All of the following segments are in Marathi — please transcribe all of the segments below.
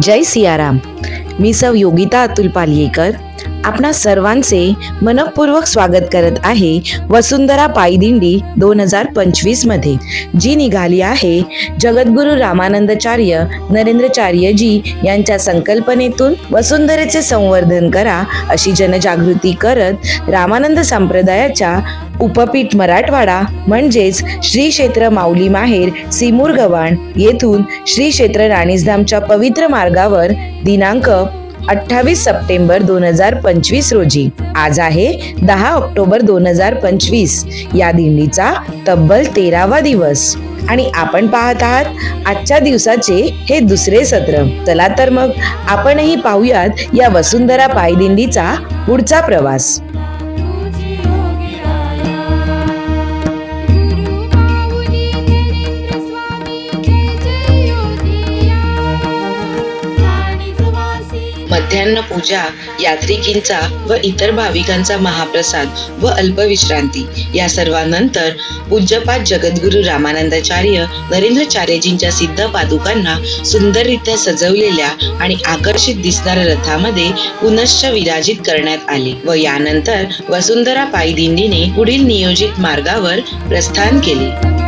जय सियाराम. मी सौ योगिता अतुल पालियेकर. आपणा सर्वांचे मनपूर्वक स्वागत करत आहे वसुंधरा पायदिंडी दोन हजार पंचवीसमध्ये. जी निघाली आहे जगद्गुरु रामानंदाचार्य नरेंद्रचार्यजी यांच्या संकल्पनेतून वसुंधरेचे संवर्धन करा अशी जनजागृती करत रामानंद संप्रदायाच्या उपपीठ मराठवाडा म्हणजेच श्री क्षेत्र माऊली माहेर सिमूर गव्हाण येथून श्री क्षेत्र राणीसधामच्या पवित्र मार्गावर दिनांक अठ्ठावीस सप्टेंबर दोन हजार पंचवीस रोजी. आज आहे दहा ऑक्टोबर दोन हजार पंचवीस. या दिंडीचा तब्बल तेरावा दिवस. आणि आपण पाहत आहात आजच्या दिवसाचे हे दुसरे सत्र. चला तर मग आपणही पाहूयात या वसुंधरा पायदिंडीचा पुढचा प्रवास. मध्यान्ह पूजा यात्रिकींचा व इतर भाविकांचा महाप्रसाद व अल्पविश्रांती. या सर्वांनंतर पूज्यपाद जगद्गुरु रामानंदाचार्य नरेंद्रचार्यजींच्या सिद्ध पादुकांना सुंदररित्या सजवलेल्या आणि आकर्षित दिसणाऱ्या रथामध्ये पुनश्च विराजित करण्यात आले व यानंतर वसुंधरा पायी दिंडीने पुढील नियोजित मार्गावर प्रस्थान केले.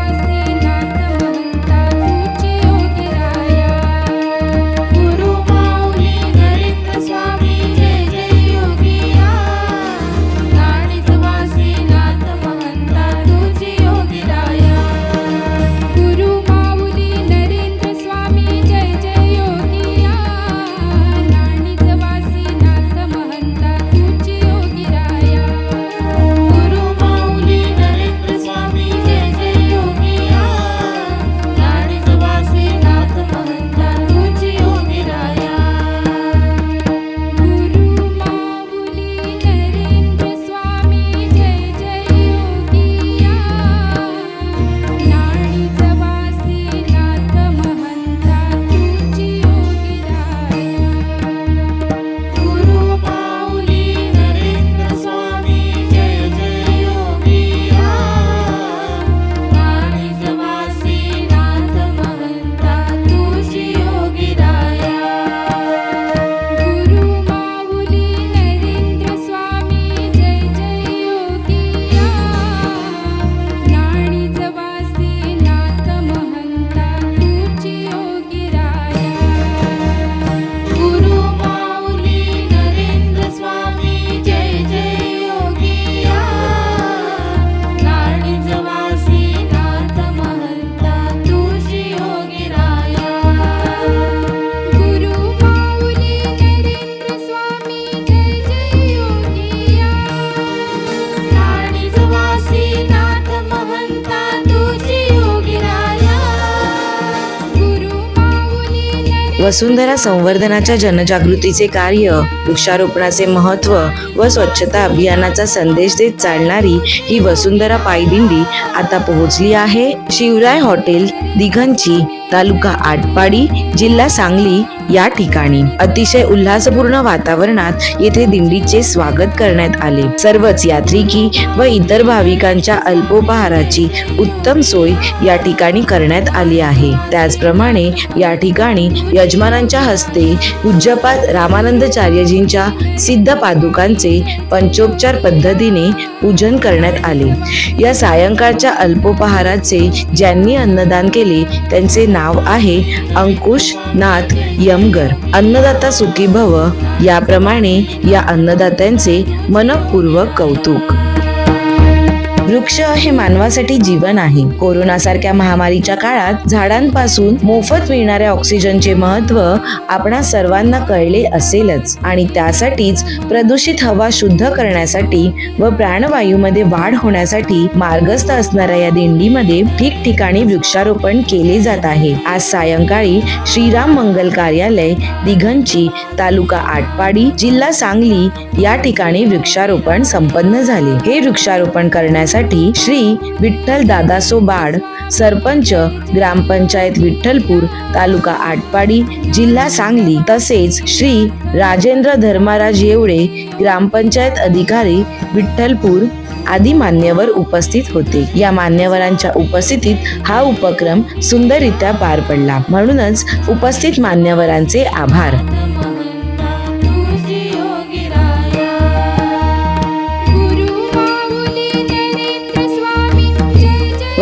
वसुंधरा संवर्धनाच्या जनजागृतीचे कार्य वृक्षारोपणाचे महत्त्व व स्वच्छता अभियानाचा संदेश देत चालणारी ही वसुंधरा पायदिंडी आता पोहोचली आहे शिवराय हॉटेल दिघंची. तालुका आटपाडी जिल्हा सांगली या ठिकाणी. अतिशय उल्हासपूर्ण वातावरणात येथे दिंडीचे स्वागत करण्यात आले. सर्वच यात्रिकी व इतर भाविकांच्या अल्पोपहाराची उत्तम सोय या ठिकाणी करण्यात आली आहे. त्याचप्रमाणे या ठिकाणी यजमानांच्या हस्ते पूज्यपाद रामानंदचार्यजींच्या सिद्ध पादुकांचे पंचोपचार पद्धतीने पूजन करण्यात आले. या सायंकाळच्या अल्पोपहाराचे ज्यांनी अन्नदान केले त्यांचे नाव आहे अंकुश नाथ यमगर. अन्नदाता सुखी भव. याप्रमाणे या अन्नदात्यांचे मनपूर्वक कौतुक. वृक्ष हे मानवासाठी जीवन आहे. कोरोनासारख्या महामारीच्या काळात झाडांपासून मोफत मिळणाऱ्या ऑक्सिजनचे महत्त्व आपणा सर्वांना कळले असेलच. आणि त्यासाठीच प्रदूषित हवा शुद्ध करण्यासाठी व प्राणवायूमध्ये वाढ होण्यासाठी मार्गस्थ असणाऱ्या या दिंडीमध्ये ठिकठिकाणी वृक्षारोपण केले जात आहे. आज सायंकाळी श्रीराम मंगल कार्यालय दिघंची तालुका आटपाडी जिल्हा सांगली या ठिकाणी वृक्षारोपण संपन्न झाले. हे वृक्षारोपण करण्यासाठी श्री विठ्ठल दादासो बाड सरपंच ग्रामपंचायत विठ्ठलपूर तालुका आटपाडी जिल्हा सांगली तसेच श्री राजेंद्र धर्माराज येवळे ग्रामपंचायत अधिकारी विठ्ठलपूर आदी मान्यवर उपस्थित होते. या मान्यवरांच्या उपस्थितीत हा उपक्रम सुंदररित्या पार पडला. म्हणूनच उपस्थित मान्यवरांचे आभार.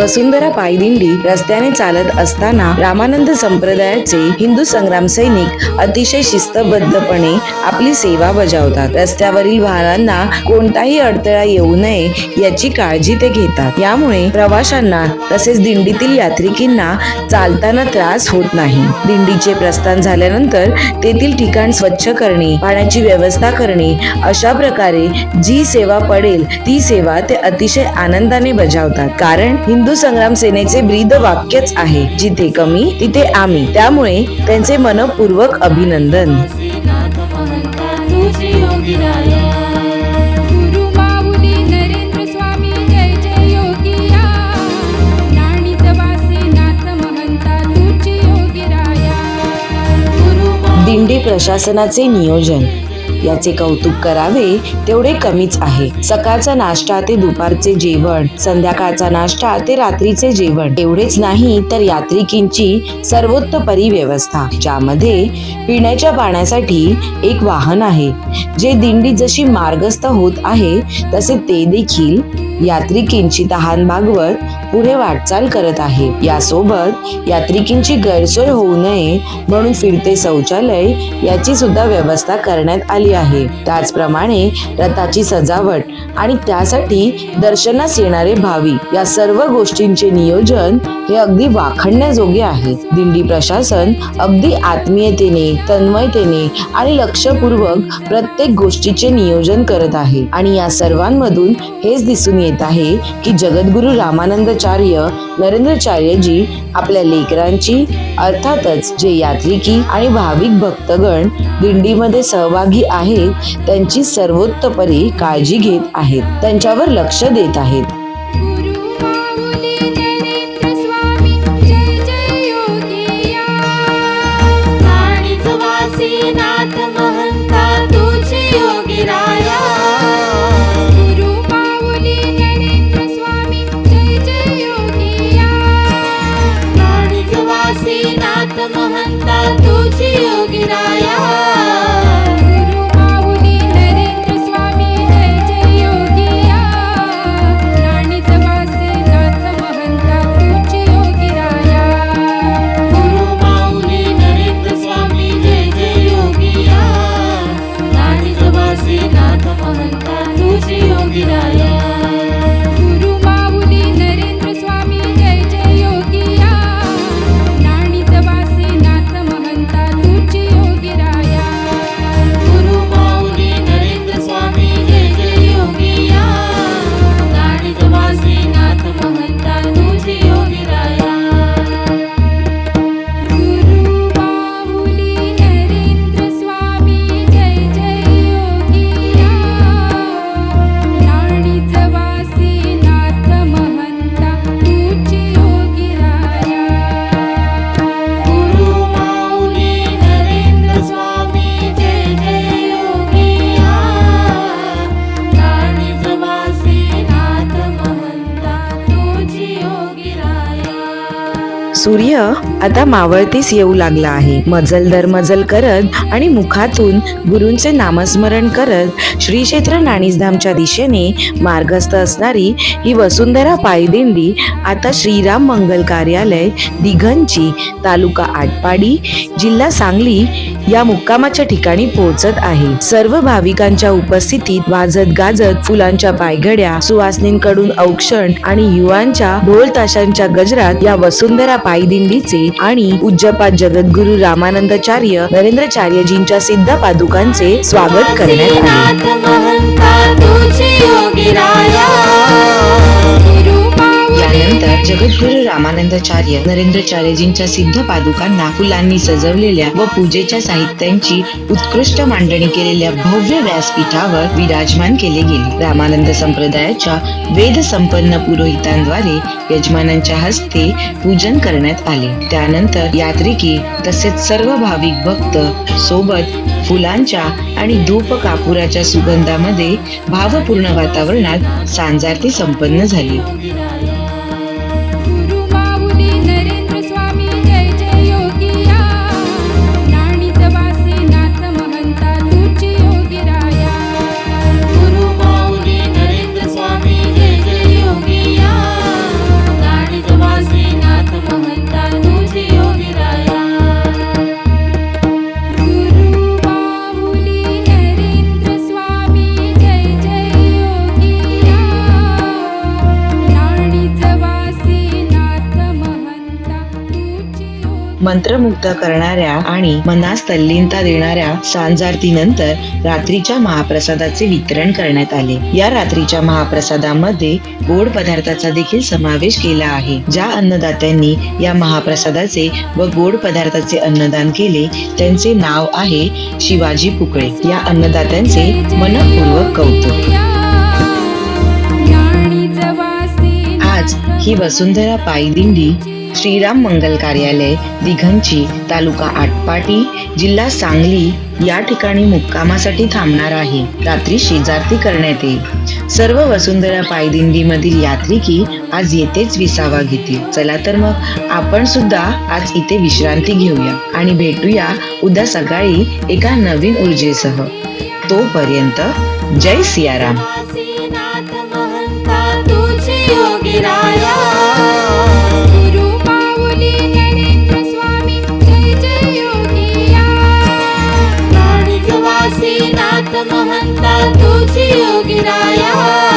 वसुंधरा पायदिंडी रस्त्याने चालत असताना रामानंद संप्रदायाचे हिंदू संग्राम सैनिक अतिशय शिस्तबद्धपणे आपली सेवा बजावतात. रस्त्यावरील वाहनांना कोणताही अडथळा येऊ नये याची काळजी ते घेतात. यामुळे प्रवाशांना तसेच दिंडीतील यात्रिकींना चालताना त्रास होत नाही. दिंडीचे प्रस्थान झाल्यानंतर तेथील ठिकाण स्वच्छ करणे पाण्याची व्यवस्था करणे अशा प्रकारे जी सेवा पडेल ती सेवा ते अतिशय आनंदाने बजावतात. कारण हिंदू हिंदू संग्राम सेनेचे ब्रीद वाक्यच आहे. जिथे कमी तिथे आम्ही. त्यामुळे त्यांचे मनपूर्वक अभिनंदन. दिंडी प्रशासनाचे नियोजन. याचे कौतुक करावे तेवढे कमीच आहे. सकाळचा नाश्ता ते दुपारचे जेवण संध्याकाळचा नाश्ता ते रात्रीचे जेवण. एवढेच नाही तर यात्रिकींची सर्वोत्तपरी व्यवस्था ज्यामध्ये पिण्याच्या पाण्यासाठी एक वाहन आहे. जे दिंडी जशी मार्गस्थ होत आहे तसे ते देखील यात्रिकींची तहान भागवत पुढे वाटचाल करत आहे. यासोबत यात्रिकींची गैरसोय होऊ नये म्हणून फिरते शौचालय याची सुद्धा व्यवस्था करण्यात आली केली आहे. त्याचप्रमाणे रथाची सजावट आणि त्यासाठी दर्शनास येणारे भाविक या सर्व गोष्टींचे नियोजन हे अगदी वाखणण्याजोगे आहे. दिंडी प्रशासन अगदी आत्मीयतेने तन्मयतेने आणि लक्षपूर्वक प्रत्येक गोष्टीचे नियोजन करत आहे. आणि या सर्वांमधून हेच दिसून येत आहे की जगद्गुरु रामानंदचार्य नरेंद्रचार्यजी आपल्या लेकरांची अर्थातच जे यात्रिकी आणि भाविक भक्तगण दिंडीमध्ये सहभागी आहेत त्यांची सर्वोत्तपरी काळजी घेत आहेत त्यांच्यावर लक्ष देत आहेत. गुरु माऊली नरेंद्र सूर्य आता मावळतीस येऊ लागला आहे. मजल दर मजल करत आणि मुखातून गुरूंचे नामस्मरण करत श्री क्षेत्र नाणीसधामच्या दिशेने मार्गस्थ असणारी ही वसुंधरा पायदिंडी आता श्रीराम मंगल कार्यालय दिघंची तालुका आटपाडी जिल्हा सांगली या मुक्कामाच्या ठिकाणी पोहोचत आहे. सर्व भाविकांच्या उपस्थितीत वाजत गाजत फुलांच्या पायघड्या सुवासनींकडून औक्षण आणि युवांच्या ढोल ताशांच्या गजरात या वसुंधरा पायदिंडीचे आणि पूज्यपाद जगद्गुरु रामानंदाचार्य नरेंद्रचार्यजींच्या सिद्ध पादुकांचे स्वागत करण्यात आले. वासीनाथ जगद्गुरु रामानंदाचार्य नरेंद्रचार्यजींच्या सिद्ध पादुकांना फुलांनी सजवलेल्या व पूजेच्या साहित्यांची उत्कृष्ट मांडणी केलेल्या भव्य व्यासपीठावर विराजमान केले गेले. रामानंद संप्रदायाच्या वेद संपन्न पुरोहितांद्वारे यजमानांच्या हस्ते पूजन करण्यात आले. त्यानंतर यात्रिकी तसेच सर्व भाविक भक्त सोबत फुलांच्या आणि धूप कापुराच्या सुगंधामध्ये भावपूर्ण वातावरणात सांजारती संपन्न झाली. मंत्रमुग्ध करणाऱ्या आणि मनास तल्लीनता देणाऱ्या सांजारतीनंतर रात्रीच्या महाप्रसादाचे वितरण करण्यात आले. या रात्रीच्या महाप्रसादामध्ये गोड पदार्थाचा देखील समावेश केला आहे. ज्या अन्नदात्यांनी या महाप्रसादाचे व गोड पदार्थाचे अन्नदान केले त्यांचे नाव आहे शिवाजी पुकळे. या अन्नदात्यांचे मनपूर्वक कौतुक. आज ही वसुंधरा पायदिंडी श्रीराम मंगल कार्यालय दिघंची तालुका आटपाटी जिल्हा सांगली या ठिकाणी मुक्कामासाठी थांबणार आहे. रात्री शेजारती करण्यात येईल. सर्व वसुंधरा पायदिंडी मधील यात्रिकी आज येथेच विसावा घेतील. चला तर मग आपण सुद्धा आज इथे विश्रांती घेऊया आणि भेटूया उद्या सकाळी एका नवीन ऊर्जेसह. तोपर्यंत जय सियाराम. योगी राया महंता तुझी योगिराया